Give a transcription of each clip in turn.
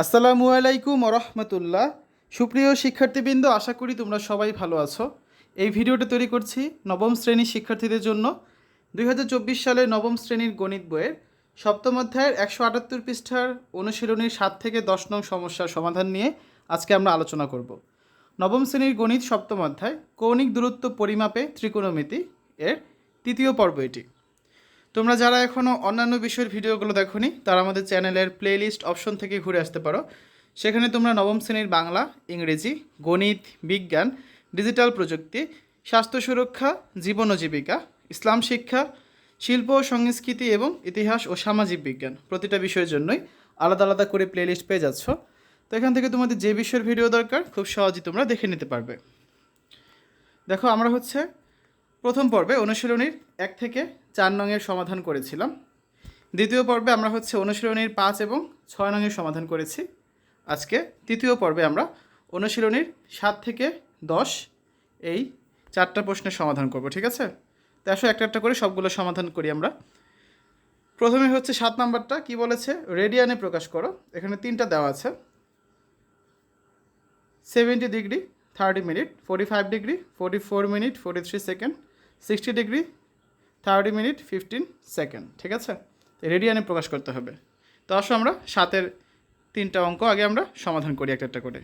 আসসালামু আলাইকুম রহমতুল্লাহ সুপ্রিয় শিক্ষার্থীবৃন্দ, আশা করি তোমরা সবাই ভালো আছো। এই ভিডিওটা তৈরি করছি নবম শ্রেণির শিক্ষার্থীদের জন্য। দু হাজার চব্বিশ সালের নবম শ্রেণির গণিত বইয়ের সপ্তম অধ্যায়ের একশো আটাত্তর পৃষ্ঠার অনুশীলনীর সাত থেকে দশ নং সমস্যার সমাধান নিয়ে আজকে আমরা আলোচনা করব। নবম শ্রেণির গণিত সপ্তম অধ্যায়, কৌণিক দূরত্ব পরিমাপে ত্রিকোণমিতি এর তৃতীয় পর্ব এটি। তোমরা যারা এখনও অন্যান্য বিষয়ের ভিডিওগুলো দেখোনি, তারা আমাদের চ্যানেলের প্লেলিস্ট অপশন থেকে ঘুরে আসতে পারো। সেখানে তোমরা নবম শ্রেণির বাংলা, ইংরেজি, গণিত, বিজ্ঞান ডিজিটাল প্রযুক্তি, স্বাস্থ্য সুরক্ষা, জীবন ও জীবিকা, ইসলাম শিক্ষা, শিল্প ও সংস্কৃতি এবং ইতিহাস ও সামাজিক বিজ্ঞান প্রতিটা বিষয়ের জন্যই আলাদা আলাদা করে প্লেলিস্ট পেয়ে যাচ্ছ। তো এখান থেকে তোমাদের যে বিষয়ের ভিডিও দরকার, খুব সহজেই তোমরা দেখে নিতে পারবে। দেখো, আমরা হচ্ছে প্রথম পর্বে অনুশীলনীর এক থেকে চার নংয়ের সমাধান করেছিলাম। দ্বিতীয় পর্বে আমরা হচ্ছে অনুশীলনীর পাঁচ এবং ছয় নংয়ের সমাধান করেছি। আজকে তৃতীয় পর্বে আমরা অনুশীলনীর সাত থেকে দশ এই চারটা প্রশ্নের সমাধান করব, ঠিক আছে? তো আসো একটা একটা করে সবগুলো সমাধান করি আমরা। প্রথমে হচ্ছে সাত নাম্বারটা কি বলেছে? রেডিয়ানে প্রকাশ করো। এখানে তিনটা দেওয়া আছে। Seventy degree, thirty minute, forty five degree, forty four minute, forty three second sixty degree, thirty minute, fifteen second, ঠিক আছে? রেডিয়ানে প্রকাশ করতে হবে। তো আসো আমরা সাতের তিনটা অঙ্ক আগে আমরা সমাধান করি একটা একটা করে।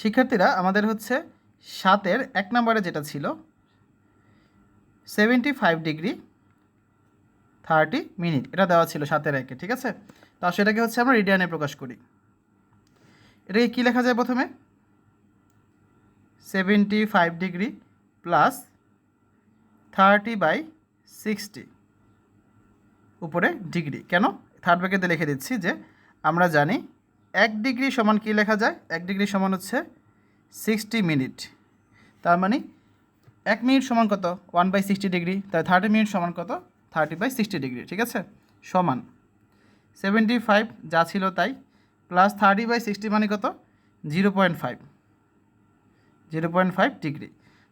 শিক্ষার্থীরা, আমাদের হচ্ছে সাতের এক নম্বরে যেটা ছিল, seventy five degree, thirty minute, এটা দেওয়া ছিল সাতের একে, ঠিক আছে? তো সেটাকে হচ্ছে আমরা রেডিয়ানে প্রকাশ করি। এটাকে কী লেখা যায় প্রথমে? Seventy five degree plus thirty by sixty উপরে ডিগ্রি কেন? থার্ড ব্র্যাকেটে লিখে দিচ্ছি যে আমরা জানি এক ডিগ্রি সমান কী লেখা যায়? এক ডিগ্রি সমান হচ্ছে সিক্সটি মিনিট তার মানে এক মিনিট সমান কত? ওয়ান বাই সিক্সটি ডিগ্রি তাই থার্টি মিনিট সমান কত? থার্টি বাই সিক্সটি ডিগ্রি ঠিক আছে? সমান। সেভেন্টি ফাইভ যা ছিল তাই। প্লাস থার্টি বাই সিক্সটি মানে কত? Zero point five zero point five degree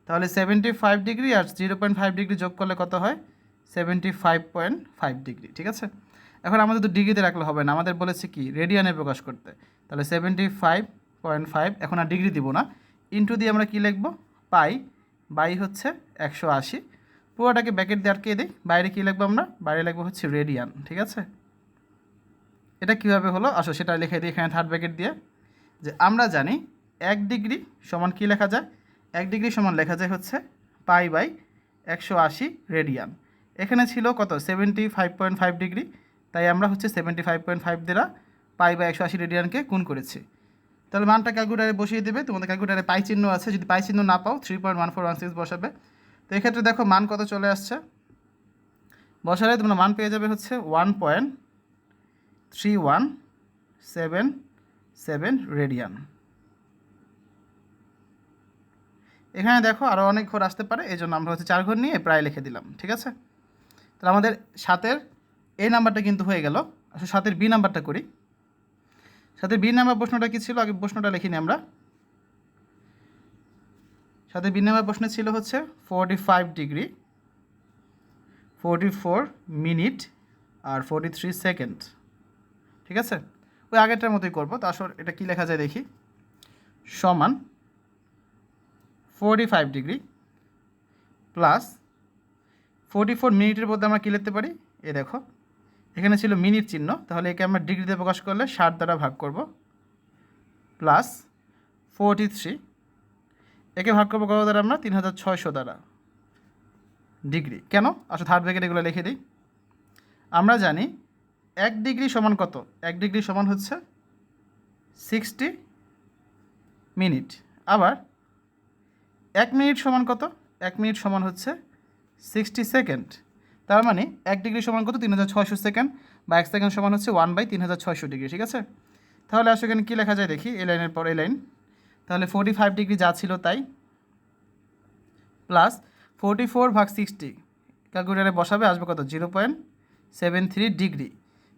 তাহলে সেভেন্টি ফাইভ ডিগ্রি আর জিরো পয়েন্ট ফাইভ ডিগ্রি যোগ করলে কত হয়? Seventy five point five degree ঠিক আছে? এখন আমাদের তো ডিগ্রিতে রাখলে হবে না। আমাদের বলেছে কি? রেডিয়ানে প্রকাশ করতে। তাহলে সেভেন্টি ফাইভ পয়েন্ট ফাইভ এখন আর ডিগ্রি দিব না। ইন্টু দিয়ে আমরা কী লিখব? পাই। বাই হচ্ছে একশো আশি। পুরোটাকে ব্যাকেট দিয়ে আটকে দিই। বাইরে কী লিখব আমরা? বাইরে লিখব হচ্ছে রেডিয়ান ঠিক আছে? এটা কীভাবে হলো? আসো, সেটা লিখে দিই এখানে থার্ড ব্যাকেট দিয়ে। যে আমরা জানি এক ডিগ্রি সমান কী লেখা যায়? এক ডিগ্রি সমান লেখা যায় হচ্ছে পাই বাই একশো আশি রেডিয়ান। এখানে ছিল কত? Seventy five point five degree. তাই আমরা হচ্ছে সেভেন্টি ফাইভ পয়েন্ট ফাইভ দ্বারা পাই বাই একশো আশি রেডিয়ানকে গুণ করেছি। তাহলে মানটা ক্যালকুলেটারে বসিয়ে দেবে। তোমাদের ক্যালকুলেটারে পাই চিহ্ন আছে। যদি পাই চিহ্ন না পাও, three point one four one six বসাবে। তো এক্ষেত্রে দেখো মান কত চলে আসছে? বসালে তোমরা মান পেয়ে যাবে হচ্ছে one point three one seven seven radian. এখানে দেখো আরও অনেক ঘর আসতে পারে এই জন্য আমরা হচ্ছে চার ঘর নিয়ে প্রায় লিখে দিলাম, ঠিক আছে? তাহলে আমাদের সাতের এ নাম্বারটা কিন্তু হয়ে গেল। আসলে সাতের বি নাম্বারটা করি। সাথে বি নাম্বার প্রশ্নটা কী ছিল? আগে প্রশ্নটা লিখিনি আমরা। সাথে বি নাম্বার প্রশ্ন ছিল হচ্ছে forty five degree forty four minute আর ফোরটি থ্রি সেকেন্ড ঠিক আছে? ওই আগেরটার মতোই করব তো আসলে এটা কী লেখা যায় দেখি? সমান forty five degree plus forty four মিনিটের মধ্যে আমরা কী লিখতে পারি? এ দেখো, এখানে ছিল মিনিট চিহ্ন, তাহলে একে আমরা ডিগ্রিতে প্রকাশ করলে ষাট দ্বারা ভাগ করব প্লাস ফোরটি থ্রি একে ভাগ করব কত দ্বারা আমরা? তিন হাজার ছয়শো দ্বারা ডিগ্রি কেন? আসলে থার্ড ব্র্যাকেট এগুলো লিখে দিই। আমরা জানি এক ডিগ্রি সমান কত? এক ডিগ্রি সমান হচ্ছে সিক্সটি মিনিট। আবার এক মিনিট সমান কত? এক মিনিট সমান হচ্ছে সিক্সটি সেকেন্ড তার মানে এক ডিগ্রি সমান কত? তিন হাজার ছয়শো সেকেন্ড বা এক সেকেন্ড সমান হচ্ছে ওয়ান বাই তিন হাজার ছয়শো ডিগ্রি, ঠিক আছে? তাহলে আসলে এখানে কী লেখা যায় দেখি, এই লাইনের পর এই লাইন। তাহলে ফোর্টি ফাইভ ডিগ্রি যা ছিল তাই। প্লাস ফোর্টি ফোর ভাগ সিক্সটি ক্যালকুলেটারে বসাবে, আসবে কত? Zero point seven three degree.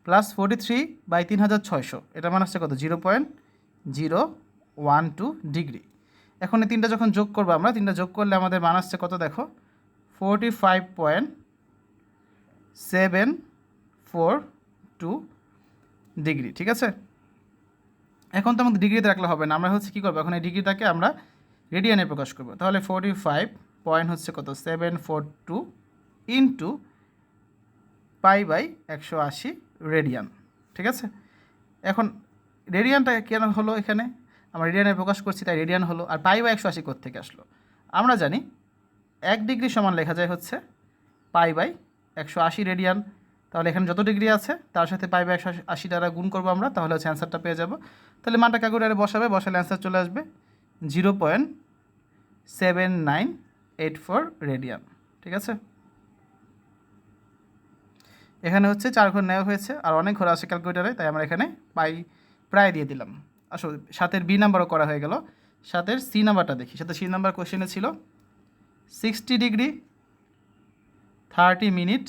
Plus forty three by তিন হাজার ছয়শো, এটা মানে আসছে কত? Zero point zero one two degree. এখন এই তিনটা যখন যোগ করব আমরা, তিনটা যোগ করলে আমাদের মান আসছে কত দেখো? Forty five point seven four two degree ঠিক আছে? এখন তো আমাদের ডিগ্রিতে রাখলে হবে না, আমরা হচ্ছে কী করব? এখন এই ডিগ্রিটাকে আমরা রেডিয়ানে প্রকাশ করব। তাহলে ফোরটি ফাইভ পয়েন্ট হচ্ছে কত? Seven four two into pi by একশো আশি রেডিয়ান ঠিক আছে? এখন রেডিয়ানটা কেন হলো এখানে? আমরা রেডিয়ানে প্রকাশ করছি, তাই রেডিয়ান হলো। আর পাই বাই একশো আশি থেকে আসলো? আমরা জানি এক ডিগ্রি সমান লেখা যায় হচ্ছে পাই বাই একশো আশি রেডিয়ান। তাহলে এখানে যত ডিগ্রি আছে, তার সাথে পাই বাই একশো আশি দ্বারা গুণ করব আমরা, তাহলে হচ্ছে অ্যান্সারটা পেয়ে যাব। তাহলে মানটা ক্যালকুলেটারে বসাবে, বসালে অ্যান্সার চলে আসবে zero point seven nine eight four radian. ঠিক আছে? এখানে হচ্ছে চার ঘর নেওয়া হয়েছে, আর অনেক ঘর আছে ক্যালকুলেটারে, তাই আমরা এখানে পাই প্রায় দিয়ে দিলাম। আসলে সাতের বি নাম্বারও করা হয়ে গেল। সাতের সি নাম্বারটা দেখি। সাথে সি নাম্বার কোশ্চেনে ছিল সিক্সটি ডিগ্রি থার্টি মিনিট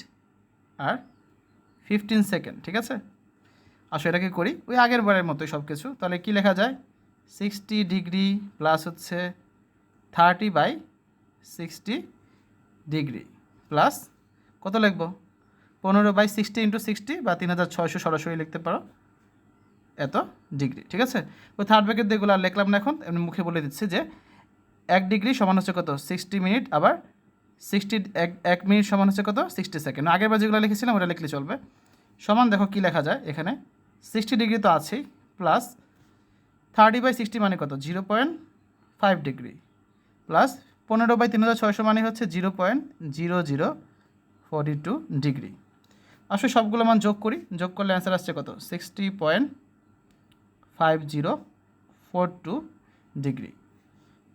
আর ফিফটিন সেকেন্ড ঠিক আছে? আসো এটাকে করি। ওই আগের বারের মতোই সব কিছু তাহলে কী লেখা যায়? সিক্সটি ডিগ্রি প্লাস হচ্ছে thirty by sixty degree plus কত লিখব? পনেরো বাই সিক্সটি ইন্টু সিক্সটি বা তিন হাজার ছয়শো সরাসরি লিখতে পারো। এত ডিগ্রি ঠিক আছে? ওই থার্ড ব্র্যাকেট যেগুলো আর লিখলাম না এখন, এমনি মুখে বলে দিচ্ছি যে এক ডিগ্রি সমান হচ্ছে কত? সিক্সটি মিনিট আবার সিক্সটি এক এক মিনিট সমান হচ্ছে কত? সিক্সটি সেকেন্ড আগের বার যেগুলো লিখেছিলাম, ওটা লিখলে চলবে। সমান দেখো কী লেখা যায় এখানে। সিক্সটি ডিগ্রি তো আছেই প্লাস থার্টি বাই সিক্সটি মানে কত? Zero point five degree plus পনেরো বাই তিন হাজার ছয়শো মানে হচ্ছে zero point zero zero forty two degree আসলে সবগুলো মান যোগ করি, যোগ করলে অ্যান্সার আসছে কত? Sixty point five zero four two degree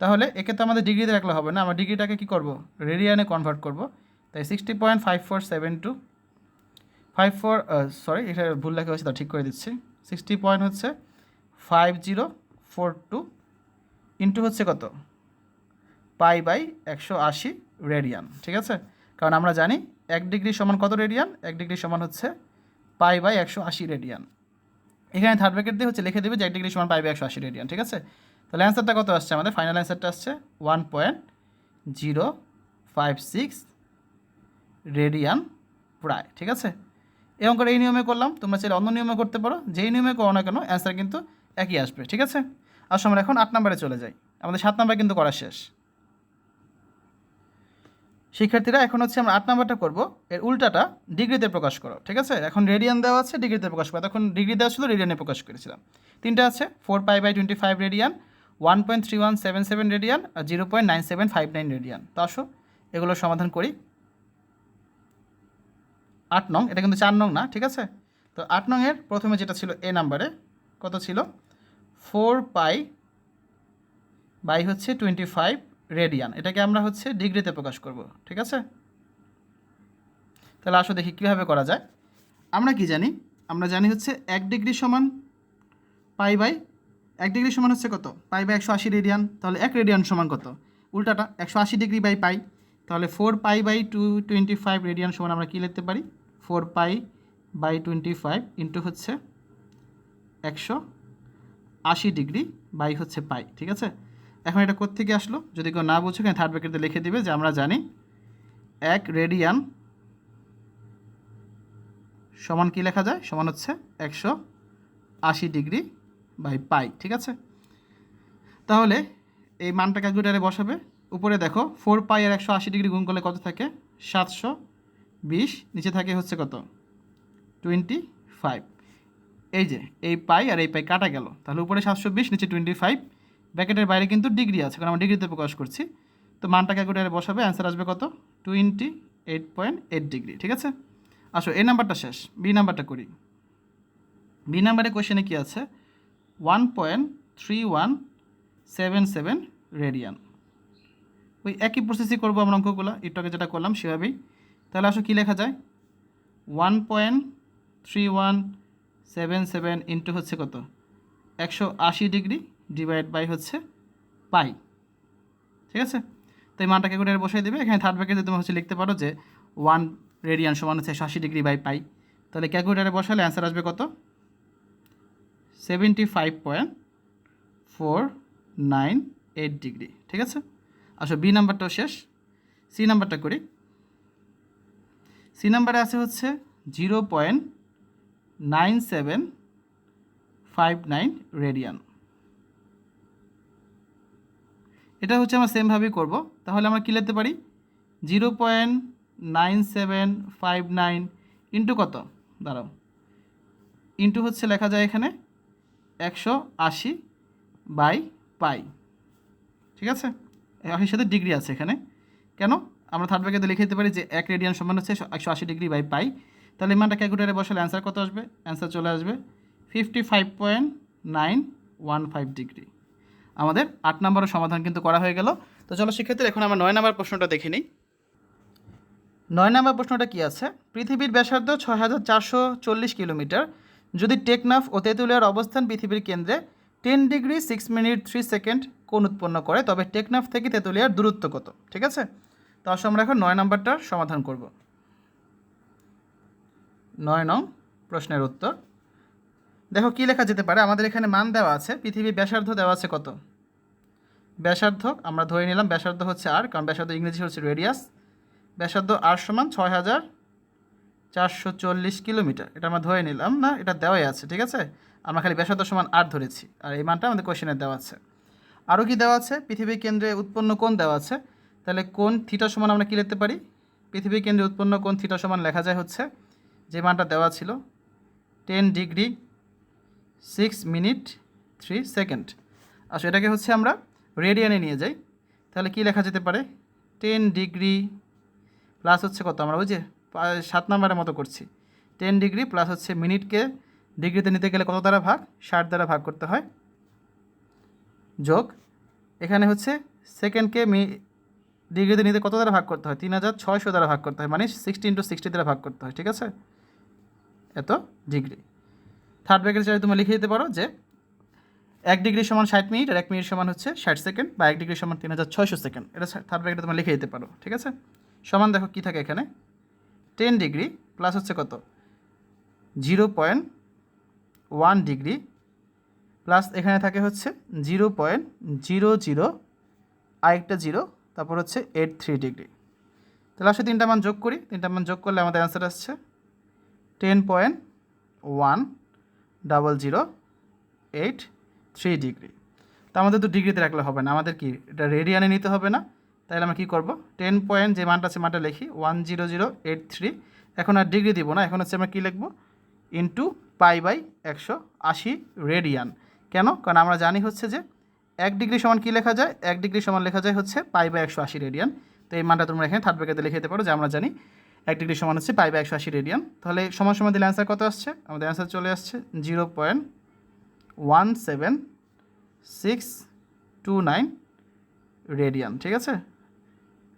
তাহলে একে তো আমাদের ডিগ্রিতে রাখলে হবে না, আমরা ডিগ্রিটাকে কী করব? রেডিয়ানে কনভার্ট করব। তাই sixty point five four seven two five four sorry এটা ভুল লেখা হয়েছে, তা ঠিক করে দিচ্ছি। সিক্সটি পয়েন্ট হচ্ছে five zero four two into হচ্ছে কত? পাই বাই একশো আশি রেডিয়ান ঠিক আছে? কারণ আমরা জানি এক ডিগ্রি সমান কত রেডিয়ান এক ডিগ্রি সমান হচ্ছে পাই বাই একশো আশি রেডিয়ান এখানে থার্ড ব্র্যাকেট দিয়ে হচ্ছে লিখে দেবে যে এক ডিগ্রি সমান পাই বাই একশো আশি রেডিয়ান ঠিক আছে? তাহলে অ্যান্সারটা কত আসছে আমাদের? ফাইনাল অ্যান্সারটা আসছে one point zero five six radian প্রায়, ঠিক আছে? এই অঙ্কটা এই নিয়মে করলাম, তোমরা চাইলে অন্য নিয়মে করতে পারো, যেই নিয়মে করো না কেন অ্যান্সার কিন্তু একই আসবে, ঠিক আছে? আসো আমরা এখন আট নম্বরে চলে যাই, আমাদের সাত নাম্বার কিন্তু করা শেষ। শিক্ষার্থীরা, এখন হচ্ছে আমরা আট নাম্বারটা করব। এর উল্টাটা ডিগ্রিতে প্রকাশ করো, ঠিক আছে? এখন রেডিয়ান দেওয়া আছে, ডিগ্রিতে প্রকাশ করো। তখন ডিগ্রি দেওয়া ছিল, রেডিয়ানে প্রকাশ করেছিলাম। তিনটা আছে, four pi by twenty five radian, one point three one seven seven radian, R zero point nine seven five nine radian. তো আসো, এগুলো সমাধান করি। আট নং, এটা কিন্তু চার নং না, ঠিক আছে? তো আট নংয়ের প্রথমে যেটা ছিল এ নাম্বারে, কত ছিল? ফোর পাই বাই হচ্ছে টোয়েন্টি ফাইভ রেডিয়ান, এটাকে আমরা হচ্ছে ডিগ্রিতে প্রকাশ করব, ঠিক আছে? তাহলে আসো দেখি কীভাবে করা যায়। আমরা কি জানি? আমরা জানি হচ্ছে এক ডিগ্রি সমান পাই বাই, এক ডিগ্রি সমান হচ্ছে কত? পাই বাই একশো আশি রেডিয়ান, তাহলে এক রেডিয়ান সমান কত? উল্টাটা, একশো আশি ডিগ্রি বাই পাই, তাহলে four pi by two twenty five radian সমান আমরা কী লিখতে পারি? Four pi by twenty five into হচ্ছে একশো আশি ডিগ্রি বাই হচ্ছে পাই, ঠিক আছে? এখন এটা কোত্থেকে আসলো? যদি কেউ না বুঝে থার্ড ব্র্যাকেটে লিখে দিবে যে আমরা জানি এক রেডিয়ান সমান কি লেখা যায়? সমান হচ্ছে একশো আশি ডিগ্রি বাই পাই, ঠিক আছে? তাহলে এই মানটা ক্যালকুলেটারে বসাবে। উপরে দেখো ফোর পাই আর একশো আশি ডিগ্রি গুণ করলে কত থাকে? সাতশো বিশ, নিচে থাকে হচ্ছে কত? টোয়েন্টি ফাইভ এই যে, এই পাই আর এই পাই কাটা গেল। তাহলে উপরে সাতশো বিশ, নিচে টোয়েন্টি ফাইভ ব্র্যাকেটের বাইরে কিন্তু ডিগ্রি আছে, কারণ আমরা ডিগ্রিতে প্রকাশ করছি। তো মানটা ক্যালকুলেটারে বসাবে অ্যান্সার আসবে কত? Twenty eight point eight degree ঠিক আছে? আসো এই নাম্বারটা শেষ বি নাম্বারটা করি। বি নাম্বারের কোয়েশনে কী আছে? One point three one seven seven radian ওই একই প্রসেসই করব আমরা অঙ্কগুলো একটু আগে যেটা করলাম সেভাবেই। তাহলে আসো, কী লেখা যায়? One point three one seven seven into হচ্ছে কত? একশো আশি ডিগ্রি ডিভাইড বাই হচ্ছে পাই। ঠিক আছে? তো এই মানটাকে করে বসাই দেবে। এখানে থার্ড ব্র্যাকেটে তুমি হচ্ছে লিখতে পারো যে ওয়ান রেডিয়ান সমান হচ্ছে আশি ডিগ্রি বাই পাই। তাহলে ক্যালকুলেটারে বসালে অ্যান্সার আসবে কত? Seventy five point four nine eight degree ঠিক আছে? আসো বি নাম্বারটাও শেষ। সি নাম্বারটা করি। সি নাম্বারে আছে হচ্ছে zero point nine seven five nine radian এটা হচ্ছে আমরা সেমভাবেই করব। তাহলে আমরা কী লিখতে পারি? Zero point nine seven five nine into কত? দাঁড়াও। ইন্টু হচ্ছে লেখা যায় এখানে একশো আশি বাই পাই। ঠিক আছে? আশির সাথে ডিগ্রি আছে এখানে। কেন? আমরা থার্ড ব্র্যাকেটে লিখে দিতে পারি যে এক রেডিয়ান সমান হচ্ছে একশো আশি ডিগ্রি বাই পাই। তাহলে মানটা ক্যালকুলেটারে বসালে অ্যান্সার কত আসবে? অ্যান্সার চলে আসবে fifty five point nine one five degree আমাদের আট নম্বরের সমাধান কিন্তু করা হয়ে গেল। তো চলো সেক্ষেত্রে এখন আমরা নয় নম্বর প্রশ্নটা দেখে নিই। নয় নম্বর প্রশ্নটা কি আছে? পৃথিবীর ব্যাসার্ধ ছয় হাজার চারশো চল্লিশ কিলোমিটার। যদি টেকনাফ ও তেঁতুলিয়ার অবস্থান পৃথিবীর কেন্দ্রে ten degree six minute three second কোণ উৎপন্ন করে, তবে টেকনাফ থেকে তেঁতুলিয়ার দূরত্ব কত? ঠিক আছে? তো আসলে আমরা এখন নয় নম্বরটার সমাধান করব। নয় নং প্রশ্নের উত্তর। দেখো কী লেখা যেতে পারে? আমাদের এখানে মান দেওয়া আছে, পৃথিবীর ব্যাসার্ধ দেওয়া আছে কত? ব্যাসার্ধ, আমরা ধরে নিলাম ব্যাসার্ধ হচ্ছে আর কারণ ব্যাসার্ধ ইংরেজি হচ্ছে রেডিয়াস ব্যাসার্ধ আর সমান ছয় হাজার চারশো চল্লিশ কিলোমিটার। এটা আমরা ধরে নিলাম, না? এটা দেওয়াই আছে, ঠিক আছে? আমরা খালি ব্যাসার্ধ সমান আর ধরেছি, আর এই মানটা আমাদের কোয়েশনে দেওয়া আছে। আরও কি দেওয়া আছে? পৃথিবীর কেন্দ্রে উৎপন্ন কোণ দেওয়া আছে। তাহলে কোন থিটা সমান আমরা কী লিখতে পারি? পৃথিবীর কেন্দ্রে উৎপন্ন কোন থিটা সমান লেখা যায় হচ্ছে, যে মানটা দেওয়া ছিল ten degree six minute three second. আচ্ছা এটাকে হচ্ছে আমরা রেডিয়ানে নিয়ে যাই। তাহলে কি লেখা যেতে পারে? টেন ডিগ্রি প্লাস হচ্ছে কত? আমরা ওই যে সাত নম্বরের মতো করছি। টেন ডিগ্রি প্লাস হচ্ছে মিনিটকে ডিগ্রিতে নিতে গেলে কত দ্বারা ভাগ? ষাট দ্বারা ভাগ করতে হয়। যোগ। এখানে হচ্ছে সেকেন্ডকে মি ডিগ্রিতে নিতে কত দ্বারা ভাগ করতে হয়? তিন হাজার ছয়শো দ্বারা ভাগ করতে হয়। মানে সিক্সটি ইন্টু সিক্সটি দ্বারা ভাগ করতে হয়। ঠিক আছে? এত ডিগ্রি। থার্ড ব্র্যাকেট চাইলে তুমি লিখে দিতে পারো যে এক ডিগ্রি সমান ষাট মিনিট আর এক মিনিট সমান হচ্ছে ষাট সেকেন্ড বা এক ডিগ্রি সমান তিন হাজার ছয়শো সেকেন্ড। এটা থার্ড ব্র্যাকেটে তুমি লিখে দিতে পারো, ঠিক আছে? সমান দেখো কী থাকে এখানে। টেন ডিগ্রি প্লাস হচ্ছে কত? Zero point one degree plus এখানে থাকে হচ্ছে জিরো পয়েন্ট জিরো জিরো আরেকটা জিরো তারপর হচ্ছে এইট থ্রি ডিগ্রি। তাহলে আসলে তিনটা মান যোগ করি। তিনটা মান যোগ করলে আমাদের অ্যান্সার আসছে। Ten point one double zero eight three degree. তো আমাদের তো ডিগ্রিতে রাখলে হবে না, আমাদের কি, এটা রেডিয়ানে নিতে হবে না? তাহলে আমরা কী করব? টেন পয়েন্ট যে মানটা আছে মানটা লিখি, one zero zero eight three. এখন আর ডিগ্রি দিব না, এখন হচ্ছে আমরা কী লিখব? ইন্টু পাই বাই একশো আশি রেডিয়ান। কেন? কারণ আমরা জানি হচ্ছে যে এক ডিগ্রি সমান কী লেখা যায়? এক ডিগ্রি সমান লেখা যায় হচ্ছে পাই বাই একশো আশি রেডিয়ান। তো এই মানটা তোমরা এখানে থার্ড ব্র্যাকেটে লিখে দিতে পারো, যে আমরা জানি এক ডিগ্রি সমান হচ্ছে পাই বাই একশো আশি রেডিয়ান। তাহলে সমান সমান দিলে অ্যান্সার কত আসছে? আমাদের অ্যান্সার চলে আসছে zero point one seven six two nine radian, ঠিক আছে?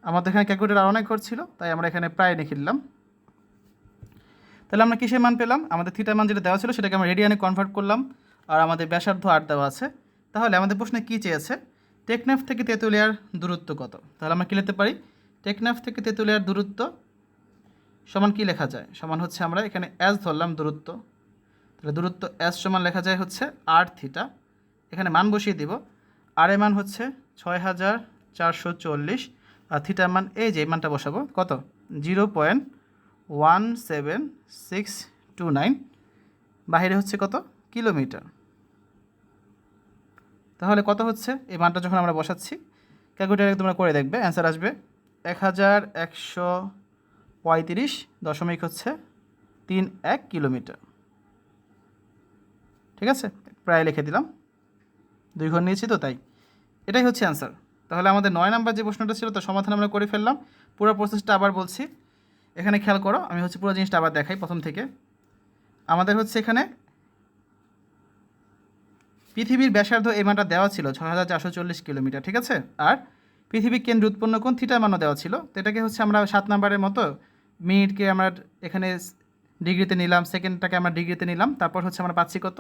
আমাদের এখানে ক্যালকুলেটার অনেক ছিল, তাই আমরা এখানে প্রায় লিখে দিলাম। তাহলে আমরা কিসের মান পেলাম? আমাদের থিটার মান যেটা দেওয়া ছিল সেটাকে আমরা রেডিয়ানে কনভার্ট করলাম, আর আমাদের ব্যাসার্ধ আট দেওয়া আছে। তাহলে আমাদের প্রশ্নে কী চেয়েছে? টেকনাফ থেকে তেঁতুলিয়ার দূরত্ব কত? তাহলে আমরা কী লিখতে পারি? টেকনাফ থেকে তেঁতুলিয়ার দূরত্ব সমান কী লেখা যায়? সমান হচ্ছে আমরা এখানে অ্যাস ধরলাম দূরত্ব। তাহলে দূরত্ব অ্যাস সমান লেখা যায় হচ্ছে আর থিটা এখানে মান বসিয়ে দিব। আর এর মান হচ্ছে ছয় হাজার চারশো চল্লিশ আর থিটার মান এই যে মানটা বসাবো। কত? Zero point one seven six two nine. বাহিরে হচ্ছে কত? কিলোমিটার। তাহলে কত হচ্ছে? এই মানটা যখন আমরা বসাচ্ছি, ক্যালকুলেটারে তোমরা করে দেখবে, অ্যান্সার আসবে। এক হাজার একশো পঁয়ত্রিশ দশমিক হচ্ছে তিন এক কিলোমিটার। ঠিক আছে? প্রায় লিখে দিলাম। দুই ঘর নিয়েছি তো, তাই। এটাই হচ্ছে অ্যান্সার তাহলে আমাদের নয় নাম্বার যে প্রশ্নটা ছিল, তার সমাধান আমরা করে ফেললাম। পুরো প্রসেসটা আবার বলছি। এখানে খেয়াল করো, আমি হচ্ছে পুরো জিনিসটা আবার দেখাই প্রথম থেকে। আমাদের হচ্ছে এখানে পৃথিবীর ব্যাসার্ধ এই মানটা দেওয়া ছিল, ছয় হাজার চারশো চল্লিশ কিলোমিটার, ঠিক আছে? আর পৃথিবীর কেন্দ্র উৎপন্ন কোন থিটার মানও দেওয়া ছিল? তো এটাকে হচ্ছে আমরা সাত নাম্বারের মতো মিনিটকে আমরা এখানে ডিগ্রিতে নিলাম, সেকেন্ডটাকে আমরা ডিগ্রিতে নিলাম, তারপর হচ্ছে আমরা পাচ্ছি কত?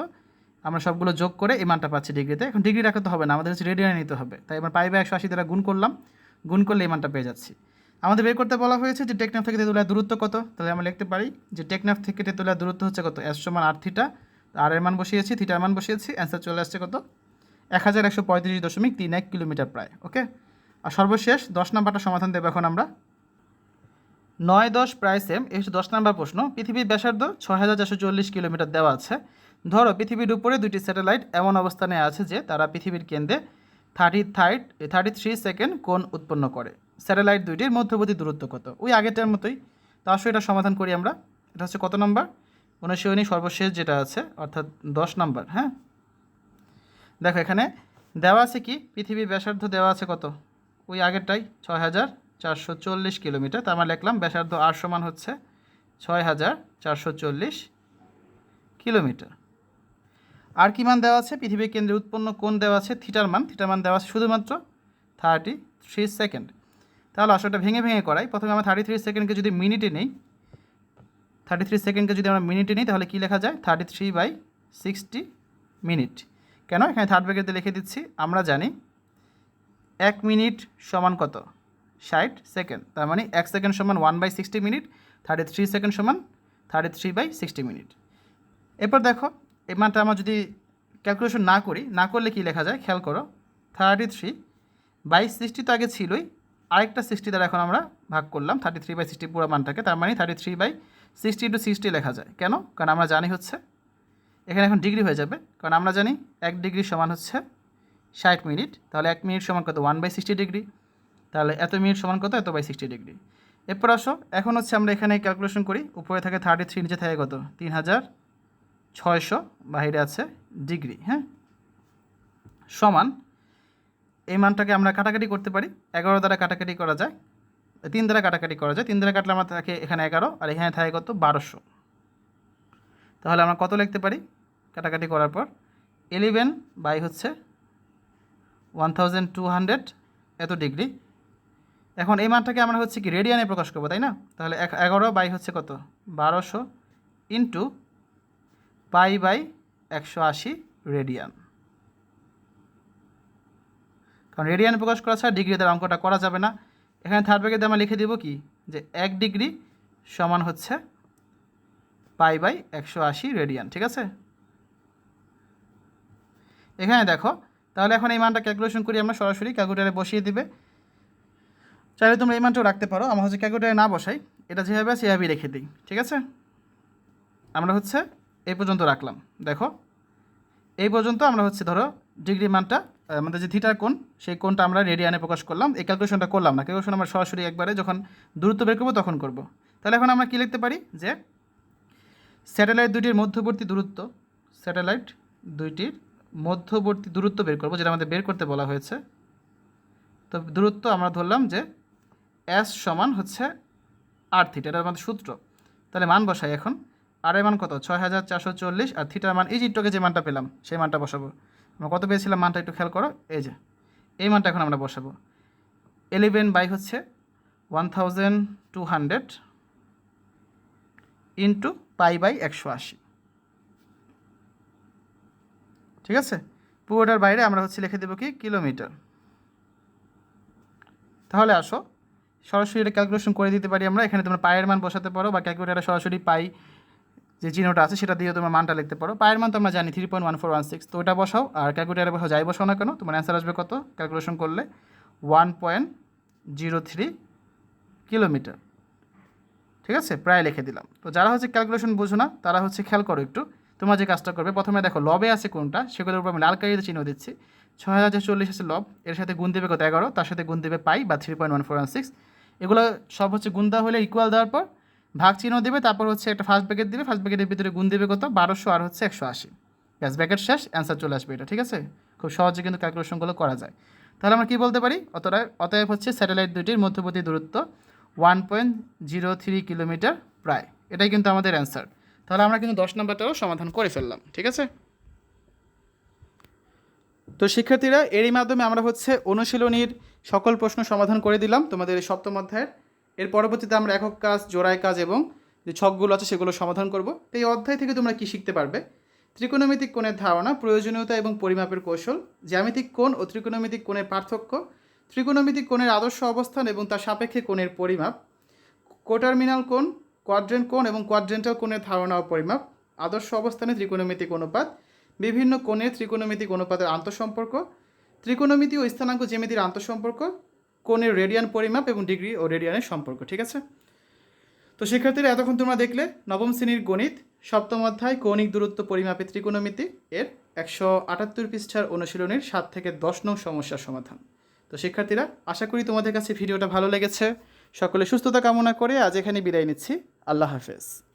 আমরা সবগুলো যোগ করে এই মানটা পাচ্ছি ডিগ্রিতে। এখন ডিগ্রি রাখতে হবে না, আমাদের হচ্ছে রেডিয়ানে নিতে হবে। তাই আমরা পাই বাই একশো আশি দ্বারা গুণ করলাম, গুণ করলে এই মানটা পেয়ে যাচ্ছি। আমাদের বের করতে বলা হয়েছে যে টেকনাফ থেকে তেঁতুলিয়ার দূরত্ব কত? তাহলে আমরা লিখতে পারি যে টেকনাফ থেকে তেঁতুলিয়ার দূরত্ব হচ্ছে কত? এস সমান আর থিটা আর এর মান বসিয়েছি থিটার মান বসিয়েছি অ্যান্সার চলে আসছে কত? এক হাজার একশো পঁয়ত্রিশ দশমিক তিন এক কিলোমিটার প্রায় ওকে আর সর্বশেষ দশ নাম্বারটা সমাধান দেবো এখন আমরা। নয় দশ প্রায় সেম এই হচ্ছে দশ নাম্বার প্রশ্ন। পৃথিবীর ব্যাসার্ধ ছয় হাজার চারশো চল্লিশ কিলোমিটার দেওয়া আছে। ধরো, পৃথিবীর উপরে দুটি স্যাটেলাইট এমন অবস্থানে আছে যে তারা পৃথিবীর কেন্দ্রে thirty third thirty three second কোণ উৎপন্ন করে। স্যাটেলাইট দুইটির মধ্যবর্তী দূরত্ব কত? ওই আগেরটার মতোই। তা আসলে এটা সমাধান করি আমরা। এটা হচ্ছে কত নাম্বার? অনুশীলনী সর্বশেষ যেটা আছে, অর্থাৎ দশ নাম্বার হ্যাঁ? দেখো এখানে দেওয়া আছে কি? পৃথিবীর ব্যাসার্ধ দেওয়া আছে কত? ওই আগেরটাই ছয় হাজার চারশো চল্লিশ কিলোমিটার। তার মানে লিখলাম ব্যাসার্ধ আর সমান হচ্ছে ছয় হাজার চারশো চল্লিশ কিলোমিটার। আর কি মান দেওয়া আছে? পৃথিবীর কেন্দ্রে উৎপন্ন কোণ দেওয়া আছে? থিটার মান। থিটার মান দেওয়া আছে শুধুমাত্র থার্টি থ্রি সেকেন্ড তাহলে আসলে ভেঙে ভেঙে করাই। প্রথমে আমরা থার্টি থ্রি সেকেন্ডকে যদি মিনিটে নেই থার্টি থ্রি সেকেন্ডকে যদি আমরা মিনিটে নিই, তাহলে কী লেখা যায়? Thirty three by sixty minute কেন? এখানে থার্ড ব্র্যাকেটে লিখে দিচ্ছি। আমরা জানি এক মিনিট সমান কত? ষাট সেকেন্ড। তার মানে এক সেকেন্ড সমান one by sixty minute thirty three second সমান thirty three by sixty minute. এরপর দেখো, এই মানটা আমরা যদি ক্যালকুলেশন না করি, না করলে কি লেখা যায়? খেয়াল করো থার্টি থ্রি বাই সিক্সটি তো আগে ছিলই, আরেকটা সিক্সটি দ্বারা এখন আমরা ভাগ করলাম থার্টি থ্রি বাই সিক্সটি পুরো মানটাকে, তার মানে thirty three by sixty into sixty লেখা যায়। কেন? কারণ আমরা জানি হচ্ছে, এখানে এখন ডিগ্রি হয়ে যাবে, কারণ আমরা জানি এক ডিগ্রি সমান হচ্ছে ষাট মিনিট, তাহলে এক মিনিট সমান কত? One by sixty degree. তাহলে এত মিনিট সমান কত? এত বাই সিক্সটি ডিগ্রি। এরপর আসো, এখন হচ্ছে আমরা এখানে ক্যালকুলেশন করি, উপরে থাকে থার্টি থ্রি নিচে থাকে কত? তিন হাজার ছয়শো, বাহিরে আছে ডিগ্রি হ্যাঁ? সমান, এই মানটাকে আমরা কাটাকাটি করতে পারি, এগারো দ্বারা কাটাকাটি করা যায়, তিন দ্বারা কাটাকাটি করা যায়, তিন দ্বারা কাটলে আমার থাকে এখানে এগারো, আর এখানে থাকে কত? বারোশো। তাহলে আমরা কত লিখতে পারি? কাটাকাটি করার পর এলিভেন বাই হচ্ছে ওয়ান থাউজেন্ড টু হান্ড্রেড এত ডিগ্রি এখন এই মানটাকে আমরা হচ্ছে কি রেডিয়ানে প্রকাশ করব, তাই না? তাহলে এগারো বাই হচ্ছে কত? বারোশো ইন্টু পাই বাই একশো আশি রেডিয়ান কারণ রেডিয়ানে প্রকাশ করা ছাড়া ডিগ্রি দ্বারা অঙ্কটা করা যাবে না। এখানে থার্ড ব্র্যাকেট আমরা লিখে দেবো কি? যে এক ডিগ্রি সমান হচ্ছে পাই বাই একশো আশি রেডিয়ান ঠিক আছে? এখানে দেখো তাহলে এখন এই মানটা ক্যালকুলেশন করি, আমরা সরাসরি ক্যালকুলেটারে বসিয়ে দিবে। চাইলে তোমরা এই মানটাও রাখতে পারো, আমরা হচ্ছে ক্যালকুলেটারে না বসাই, এটা যেভাবে সেভাবেই রেখে দিই, ঠিক আছে? আমরা হচ্ছে এই পর্যন্ত রাখলাম, দেখো। এই পর্যন্ত আমরা হচ্ছে ধরো ডিগ্রি মানটা আমাদের যে থিটার কোণ, সেই কোণটা আমরা রেডিয়ানে প্রকাশ করলাম, এই ক্যালকুলেশনটা করলাম না ক্যালকুলেশন আমরা সরাসরি একবারে যখন দূরত্ব বের করব তখন করব। তাহলে এখন আমরা কী লিখতে পারি? যে স্যাটেলাইট দুইটির মধ্যবর্তী দূরত্ব স্যাটেলাইট দুইটির মধ্যবর্তী দূরত্ব বের করব, যেটা আমাদের বের করতে বলা হয়েছে। তো দূরত্ব আমরা ধরলাম যে এস সমান হচ্ছে আর থিটা এটা আমাদের সূত্র। তাহলে মান বসাই এখন। আর এর মান কত? ছয় হাজার চারশো চল্লিশ, আর থিটার মান এই চিত্রকে যে মানটা পেলাম, সেই মানটা বসাবো। আমরা কত পেয়েছিলাম মানটা একটু খেয়াল করো? এই যে, এই মানটা এখন আমরা বসাবো। এলেভেন বাই হচ্ছে one thousand two hundred into pi by একশো আশি। ঠিক আছে? পুরোটার বাইরে আমরা হচ্ছে লিখে দেবো কি? কিলোমিটার। তাহলে আসো, সরাসরি এটা ক্যালকুলেশন করে দিতে পারি আমরা। এখানে তোমরা পায়ের মান বসাতে পারো বা ক্যালকুলেটারে সরাসরি পাই যে চিহ্নটা আছে, সেটা দিয়ে তোমার মানটা লিখতে পারো। পায়ের মান তো আমরা জানি three point one four one six তো ওটা বসাও, আর ক্যালকুলেটারে বসাও, যাই বসাও না কেন, তোমার অ্যান্সার আসবে কত? ক্যালকুলেশন করলে one point zero three kilometre ঠিক আছে? প্রায় লিখে দিলাম। তো যারা হচ্ছে ক্যালকুলেশন বোঝো না, তারা হচ্ছে খেয়াল করো একটু। তোমরা যে কাজটা করবে, প্রথমে দেখো, লবে আছে কোনটা? সেগুলোর উপর আমি লাল কালিতে চিহ্ন দিচ্ছি। ছয় হাজার চল্লিশ আছে লব। এর সাথে গুণ দেবে কত? এগারো। তার সাথে গুণ দেবে পাই বা three point one four one six. এগুলো সব হচ্ছে গুণ দেওয়া হলে ইকুয়াল দেওয়ার পর ভাগ চিহ্ন দেবে, তারপর হচ্ছে একটা ফার্স্ট ব্যাকেট দিবে। ফার্স্ট ব্যাকেটের ভিতরে গুণ দেবে কত? বারোশো আর হচ্ছে একশো আশি। ব্যাস ব্যাকেট শেষ অ্যান্সার চলে আসবে এটা, ঠিক আছে? খুব সহজে কিন্তু ক্যালকুলেশনগুলো করা যায়। তাহলে আমরা কী বলতে পারি? অতটা অতএব হচ্ছে স্যাটেলাইট দুটির মধ্যবর্তী দূরত্ব one point zero three kilometre প্রায়। এটাই কিন্তু আমাদের অ্যান্সার তাহলে আমরা কিন্তু দশ নম্বরটাও সমাধান করে ফেললাম, ঠিক আছে? তো শিক্ষার্থীরা, এরই মাধ্যমে আমরা হচ্ছে অনুশীলনীর সকল প্রশ্ন সমাধান করে দিলাম তোমাদের সপ্তম অধ্যায়ের। এর পরবর্তীতে আমরা একক কাজ জোড়ায় কাজ এবং যে ছকগুলো আছে সেগুলো সমাধান করব। তো এই অধ্যায় থেকে তোমরা কি শিখতে পারবে? ত্রিকোণমিতিক কোণের ধারণা, প্রয়োজনীয়তা এবং পরিমাপের কৌশল, জ্যামিতিক কোণ ও ত্রিকোণমিতিক কোণের পার্থক্য, ত্রিকোণমিতিক কোণের আদর্শ অবস্থান এবং তার সাপেক্ষে কোণের পরিমাপ, কোটার্মিনাল কোণ কোয়াড্রেন্ট কোণ এবং কোয়াড্রেন্টাল কোণের ধারণা ও পরিমাপ, আদর্শ অবস্থানে ত্রিকোণমিতিক অনুপাত, বিভিন্ন কোণের ত্রিকোণমিতিক অনুপাতের আন্তঃসম্পর্ক, ত্রিকোণমিতি ও স্থানাঙ্ক জ্যামিতির আন্তঃসম্পর্ক, কোণের রেডিয়ান পরিমাপ এবং ডিগ্রি ও রেডিয়ানের সম্পর্ক, ঠিক আছে? তো শিক্ষার্থীরা এতক্ষণ তোমরা দেখলে নবম শ্রেণির গণিত, সপ্তম অধ্যায় কৌণিক দূরত্ব পরিমাপে ত্রিকোণমিতি এর একশো আটাত্তর পৃষ্ঠার অনুশীলনের সাত থেকে দশ নং সমস্যার সমাধান। তো শিক্ষার্থীরা, আশা করি তোমাদের কাছে ভিডিওটা ভালো লেগেছে। সকলে সুস্থতা কামনা করে আজ এখানে বিদায় নিচ্ছি। আল্লাহ হাফেজ।